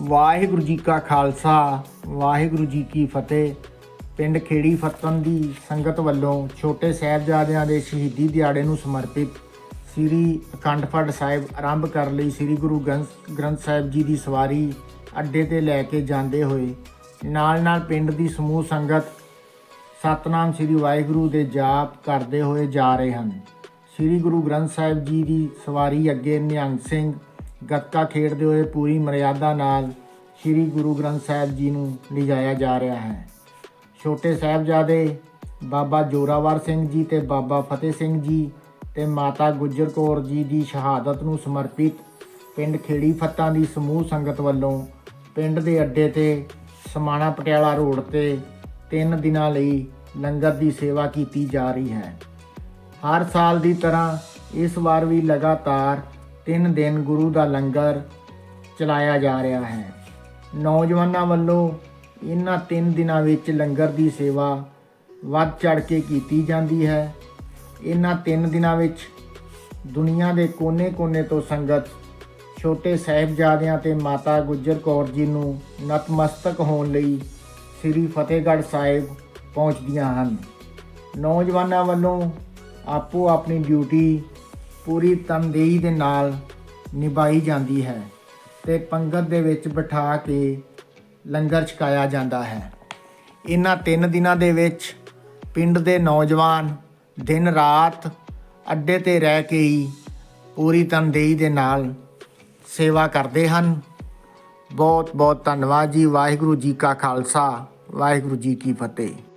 ਵਾਹਿਗੁਰੂ ਜੀ ਕਾ ਖਾਲਸਾ, ਵਾਹਿਗੁਰੂ ਜੀ ਕੀ ਫਤਿਹ। ਪਿੰਡ ਖੇੜੀ ਫਤਨ ਦੀ ਸੰਗਤ ਵੱਲੋਂ ਛੋਟੇ ਸਾਹਿਬਜ਼ਾਦਿਆਂ ਦੇ ਸ਼ਹੀਦੀ ਦਿਹਾੜੇ ਨੂੰ ਸਮਰਪਿਤ ਸ੍ਰੀ ਅਖੰਡ ਪਾਠ ਸਾਹਿਬ ਆਰੰਭ ਕਰਨ ਲਈ ਸ੍ਰੀ ਗੁਰੂ ਗ੍ਰੰਥ ਗ੍ਰੰਥ ਸਾਹਿਬ ਜੀ ਦੀ ਸਵਾਰੀ ਅੱਡੇ ਤੇ ਲੈ ਕੇ ਜਾਂਦੇ ਹੋਏ। ਨਾਲ ਨਾਲ ਪਿੰਡ ਦੀ ਸਮੂਹ ਸੰਗਤ ਸਤਨਾਮ ਸ੍ਰੀ ਵਾਹਿਗੁਰੂ ਦੇ ਜਾਪ ਕਰਦੇ ਹੋਏ ਜਾ ਰਹੇ ਹਨ। ਸ੍ਰੀ ਗੁਰੂ ਗ੍ਰੰਥ ਸਾਹਿਬ ਜੀ ਦੀ ਸਵਾਰੀ ਅੱਗੇ ਨਿਹੰਗ ਸਿੰਘ ਗੱਤਕਾ ਖੇਡਦੇ ਹੋਏ ਪੂਰੀ ਮਰਿਆਦਾ ਨਾਲ ਸ੍ਰੀ ਗੁਰੂ ਗ੍ਰੰਥ ਸਾਹਿਬ ਜੀ ਨੂੰ ਲਿਜਾਇਆ ਜਾ ਰਿਹਾ ਹੈ। ਛੋਟੇ ਸਾਹਿਬਜ਼ਾਦੇ ਬਾਬਾ ਜੋਰਾਵਰ ਸਿੰਘ ਜੀ ਤੇ ਬਾਬਾ ਫਤਿਹ ਸਿੰਘ ਜੀ ਤੇ ਮਾਤਾ ਗੁਜਰ ਕੌਰ ਜੀ ਦੀ ਸ਼ਹਾਦਤ ਨੂੰ ਸਮਰਪਿਤ ਪਿੰਡ ਖੇੜੀ ਫੱਤਾਂ ਦੀ ਸਮੂਹ ਸੰਗਤ ਵੱਲੋਂ ਪਿੰਡ ਦੇ ਅੱਡੇ ਤੇ ਸਮਾਣਾ ਪਟਿਆਲਾ ਰੋਡ ਤੇ ਤਿੰਨ ਦਿਨਾਂ ਲਈ ਲੰਗਰ ਦੀ ਸੇਵਾ ਕੀਤੀ ਜਾ ਰਹੀ ਹੈ। ਹਰ ਸਾਲ ਦੀ ਤਰ੍ਹਾਂ ਇਸ ਵਾਰ ਵੀ ਲਗਾਤਾਰ ਤਿੰਨ ਦਿਨ ਗੁਰੂ ਦਾ ਲੰਗਰ ਚਲਾਇਆ ਜਾ ਰਿਹਾ ਹੈ। ਨੌਜਵਾਨਾਂ ਵੱਲੋਂ ਇਹਨਾਂ ਤਿੰਨ ਦਿਨਾਂ ਵਿੱਚ ਲੰਗਰ ਦੀ ਸੇਵਾ ਵੱਧ ਚੜ ਕੇ ਕੀਤੀ ਜਾਂਦੀ ਹੈ। ਇਹਨਾਂ ਤਿੰਨ ਦਿਨਾਂ ਵਿੱਚ ਦੁਨੀਆ ਦੇ ਕੋਨੇ-ਕੋਨੇ ਤੋਂ ਸੰਗਤ ਛੋਟੇ ਸਾਹਿਬਜ਼ਾਦਿਆਂ ਤੇ ਮਾਤਾ ਗੁਜਰ ਕੌਰ ਜੀ ਨੂੰ ਨਤਮਸਤਕ ਹੋਣ ਲਈ ਸ੍ਰੀ ਫਤਿਹਗੜ੍ਹ ਸਾਹਿਬ ਪਹੁੰਚਦੀਆਂ ਹਨ। ਨੌਜਵਾਨਾਂ ਵੱਲੋਂ ਆਪੋ ਆਪਣੀ ਡਿਊਟੀ ਪੂਰੀ ਤਨਦੇਹੀ ਦੇ ਨਾਲ ਨਿਭਾਈ ਜਾਂਦੀ ਹੈ ਤੇ ਪੰਗਤ ਦੇ ਵਿੱਚ ਬਿਠਾ ਕੇ ਲੰਗਰ ਛਕਾਇਆ ਜਾਂਦਾ ਹੈ। ਇਹਨਾਂ ਤਿੰਨ ਦਿਨਾਂ ਦੇ ਵਿੱਚ ਪਿੰਡ ਦੇ ਨੌਜਵਾਨ ਦਿਨ ਰਾਤ ਅੱਡੇ ਤੇ ਰਹਿ ਕੇ ਹੀ ਪੂਰੀ ਤਨਦੇਹੀ ਦੇ ਨਾਲ ਸੇਵਾ ਕਰਦੇ ਹਨ। ਬਹੁਤ ਬਹੁਤ ਧੰਨਵਾਦ ਜੀ। ਵਾਹਿਗੁਰੂ ਜੀ ਕਾ ਖਾਲਸਾ। ਵਾਹਿਗੁਰੂ ਜੀ ਕੀ ਫਤਿਹ।